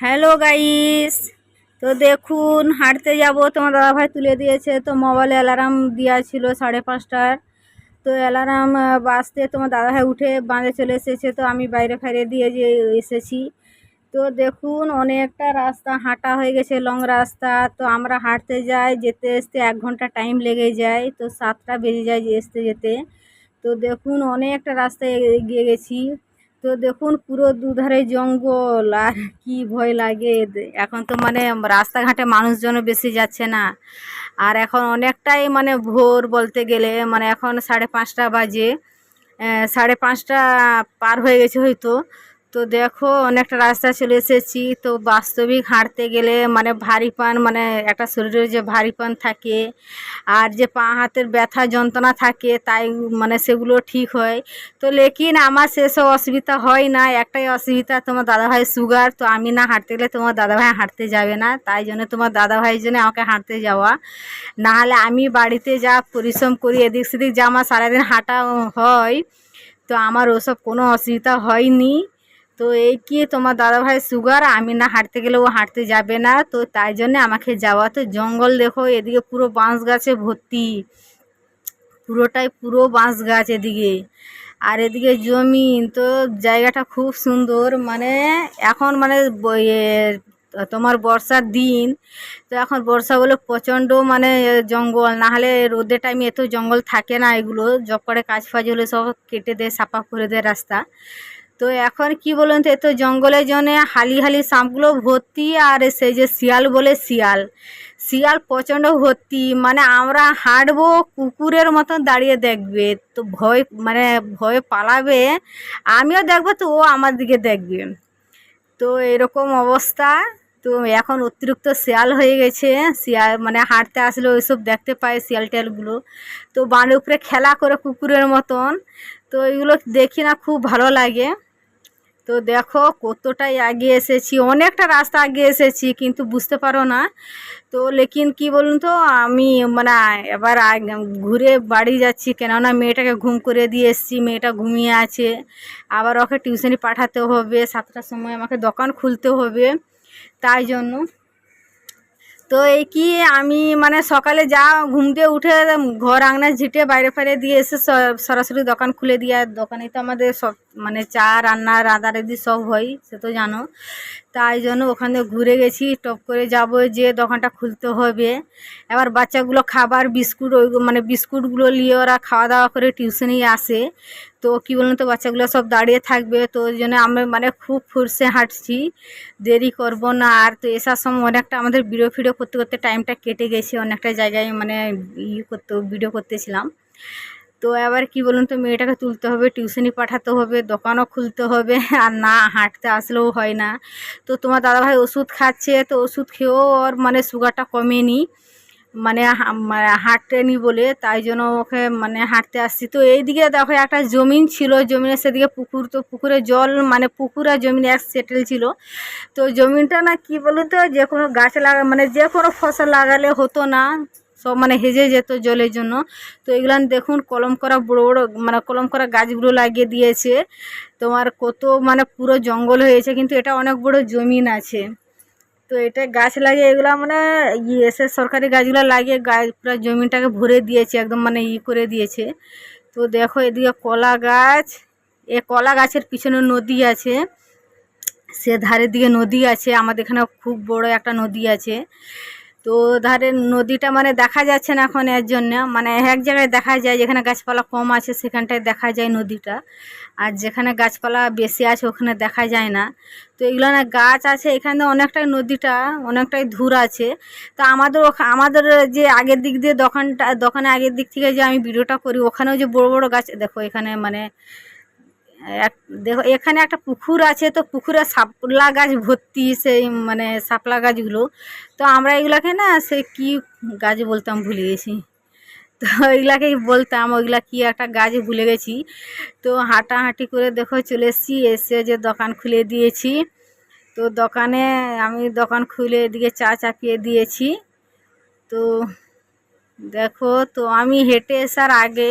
Hello guys. তো দেখুন, হাঁটতে যাব। তোমার দাদাভাই তুলে দিয়েছে। তো মোবাইলে অ্যালার্ম দেওয়া ছিল সাড়ে পাঁচটার। তো অ্যালার্ম বাজতে তোমার দাদাভাই উঠে বাঁধে চলে এসেছে। তো আমি বাইরে ফাইরে দিয়ে যে এসেছি। তো দেখুন, অনেকটা রাস্তা হাঁটা হয়ে গেছে লং রাস্তা। তো আমরা হাঁটতে যাই, যেতে আসতে এক ঘণ্টা টাইম লেগে যায়। তো সাতটা বেজে যায় যে আসতে যেতে। তো দেখুন, অনেকটা রাস্তায় এগিয়ে গেছি। তো দেখুন পুরো দুধারে জঙ্গল, আর কি ভয় লাগে। এখন তো মানে রাস্তাঘাটে মানুষজনও বেশি যাচ্ছে না। আর এখন অনেকটাই মানে ভোর বলতে গেলে মানে এখন সাড়ে পাঁচটা বাজে। সাড়ে পাঁচটা পার হয়ে গেছে হয়তো। তো দেখো অনেকটা রাস্তা চলে এসেছি। তো বাস্তবিক হাঁটতে গেলে মানে ভারীপান মানে একটা শরীরে যে ভারীপান থাকে আর যে পা হাতের ব্যথা যন্ত্রণা থাকে তাই মানে সেগুলো ঠিক হয়। তো লেকিন আমার সেসব অসুবিধা হয় না, একটাই অসুবিধা তোমার দাদাভাই সুগার তো আমি না হাঁটতে গেলে তোমার দাদাভাই হাঁটতে যাবে না। তাই জন্য তোমার দাদাভাইয়ের জন্য আমাকে হাঁটতে যাওয়া। নাহলে আমি বাড়িতে যা পরিশ্রম করি, এদিক সেদিক যা আমার সারাদিন হাঁটা হয়, তো আমার ওসব কোনো অসুবিধা হয়নি। তো এই কি তোমার দাদাভাই সুগার আমি না হাঁটতে গেলে ও হাঁটতে যাবে না। তো তাই জন্যে আমাকে যাওয়া। তো জঙ্গল দেখো, এদিকে পুরো বাঁশ গাছে ভর্তি। পুরোটাই পুরো বাঁশ গাছ এদিকে। আর এদিকে জমিন, তো জায়গাটা খুব সুন্দর। মানে এখন মানে তোমার বর্ষার দিন। তো এখন বর্ষা বলে প্রচণ্ড মানে জঙ্গল। না হলে রোদের টাইমে এত জঙ্গল থাকে না এগুলো। জব করে কাজ ফাজ হলে সব কেটে দেয়, সাফা করে দেয় রাস্তা। তো এখন কি বলুন তো এত জঙ্গলের জন্য হালি হালি সাপগুলো ভর্তি আর সেই যে শিয়াল বলে শিয়াল। শিয়াল প্রচণ্ড ভর্তি মানে আমরা হাঁটবো, কুকুরের মতন দাঁড়িয়ে দেখবে, তো ভয় মানে ভয় পালাবে, আমিও দেখব, তো ও আমার দিকে দেখবে। তো এরকম অবস্থা, তো এখন অতিরিক্ত শিয়াল হয়ে গেছে, শিয়াল মানে হাঁটতে আসলে ওইসব দেখতে পায় শিয়াল টিয়ালগুলো। তো বানের উপরে খেলা করে কুকুরের মতন, তো এগুলো দেখি না, খুব ভালো লাগে। তো দেখো কতটাই এগিয়ে এসেছি, অনেকটা রাস্তা এগিয়ে এসেছি, কিন্তু বুঝতে পারো না। তো লেকিন কি বলুন তো, আমি মানে এবার আগ- ঘুরে বাড়ি যাচ্ছি, কেননা মেয়েটাকে ঘুম করে দিয়ে এসেছি, মেয়েটা ঘুমিয়ে আছে। আবার ওকে টিউশনি পাঠাতে হবে, সাতটার সময় আমাকে দোকান খুলতে হবে, তাই জন্য। তো এই কি আমি মানে সকালে যা ঘুম দিয়ে উঠে ঘর আঙনা ঝিটে বাইরে ফাইরে দিয়ে এসে সরাসরি দোকান খুলে দিয়ে দোকানে তো আমাদের সব মানে চা, রান্না, রাঁধা রেদি সব হয়, সে তো জানো। তাই জন্য ওখানে ঘুরে গেছি, টপ করে যাব যে দোকানটা খুলতে হবে। এবার বাচ্চাগুলো খাবার, বিস্কুট ওই মানে বিস্কুটগুলো নিয়ে ওরা খাওয়া দাওয়া করে টিউশনেই আসে। তো কী বলুন তো, বাচ্চাগুলো সব দাঁড়িয়ে থাকবে, তো ওই জন্য আমি মানে খুব ফুরসে হাঁটছি। দেরি করব না, আর তো এসার সময় অনেকটা আমাদের ভিডিও ফিডিও করতে করতে টাইমটা কেটে গেছে, অনেকটা জায়গায় মানে ই করতে ভিডিও করতেছিলাম। তো এবার কি বলুন তো, মেয়েটাকে তুলতে হবে, টিউশনি পাঠাতে হবে, দোকানও খুলতে হবে, আর না হাঁটতে আসলেও হয় না। তো তোমার দাদাভাই ওষুধ খাচ্ছে, তো ওষুধ খেয়েও ওর মানে সুগারটা কমেনি মানে মানে হাঁটেনি বলে, তাই জন্য ওকে মানে হাঁটতে আসছি। তো এইদিকে দেখো একটা জমিন ছিল, জমিনের সেদিকে পুকুর, তো পুকুরে জল মানে পুকুর আর জমিন এক সেটেল ছিল। তো জমিনটা না কি বলুন তো, যে কোনো গাছ লাগা মানে যে কোনো ফসল লাগালে হতো না। সব মানে হেজে যেত জলের জন্য। তো এগুলান দেখুন কলম করা বড় বড় মানে কলম করা গাছগুলো লাগিয়ে দিয়েছে। তোমার কত মানে পুরো জঙ্গল হয়েছে, কিন্তু এটা অনেক বড় জমিন আছে। তো এটা গাছ লাগিয়ে এগুলো মানে এসে সরকারি গাছগুলো লাগিয়ে গাছ পুরো জমিটাকে ভরে দিয়েছে, একদম মানে ই করে দিয়েছে। তো দেখো এদিকে কলা গাছ, এ কলা গাছের পিছনে নদী আছে। সে ধারের দিকে নদী আছে, আমাদের এখানে খুব বড় একটা নদী আছে। তো ধারে নদীটা মানে দেখা যাচ্ছে না এখন এর জন্য। মানে এক জায়গায় দেখা যায় যেখানে গাছপালা কম আছে, সেখানটায় দেখা যায় নদীটা। আর যেখানে গাছপালা বেশি আছে, ওখানে দেখা যায় না। তো এগুলো না গাছ আছে, এখানে অনেকটাই নদীটা, অনেকটাই দূর আছে। তো আমাদের আমাদের যে আগের দিক দিয়ে দোকানটা দোকানে আগের দিক থেকে যে আমি ভিডিওটা করি, ওখানেও যে বড় বড় গাছ, দেখো এখানে মানে এক, দেখো, এখানে একটা পুকুর আছে, তো পুকুরে শাপলা গাছ ভর্তি, সেই মানে শাপলা গাছগুলো। তো আমরা এগুলাকে না সে কি গাছ বলতাম ভুলে গেছি। তো ওইগুলাকেই বলতাম, ওইগুলা কি একটা গাছ ভুলে গেছি। তো হাঁটাহাঁটি করে দেখো চলে এসেছি, এসে যে দোকান খুলে দিয়েছি। তো দোকানে আমি দোকান খুলে এদিকে চা চাপিয়ে দিয়েছি। তো দেখো, তো আমি হেঁটে আসার আগে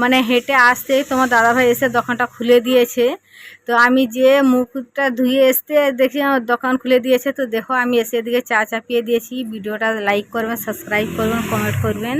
মানে হেঁটে আসতেই তোমার দাদাভাই এসে দোকানটা খুলে দিয়েছে। তো আমি যে মুখটা ধুয়ে এসতে দেখি, আমার দোকান খুলে দিয়েছে। তো দেখো, আমি এসে এদিকে চা চাপিয়ে দিয়েছি। ভিডিওটা লাইক করবেন, সাবস্ক্রাইব করবেন, কমেন্ট করবেন।